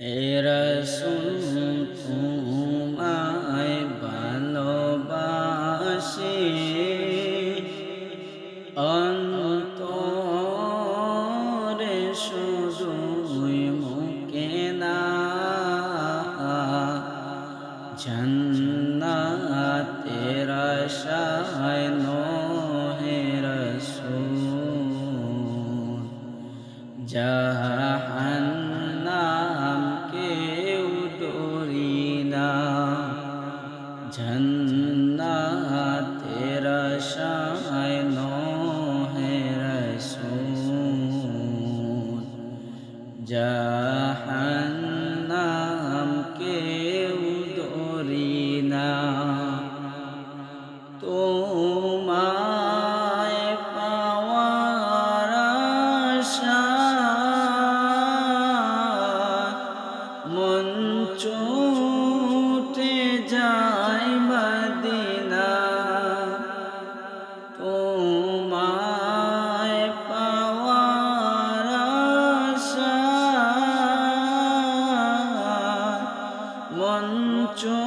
হে রসুল তোমায় ভালোবাসি। অন্তরে শুধুই মুখে না জন্নাতের আশায় হে রসুল। জাহান্নাম জন্নাতের আশায় হে রসুল জাহান্নাম কেউ ডরি না তোমায় পাওয়ার আশায় মন ছুটে তোমায় পাওয়ার মন ছুটে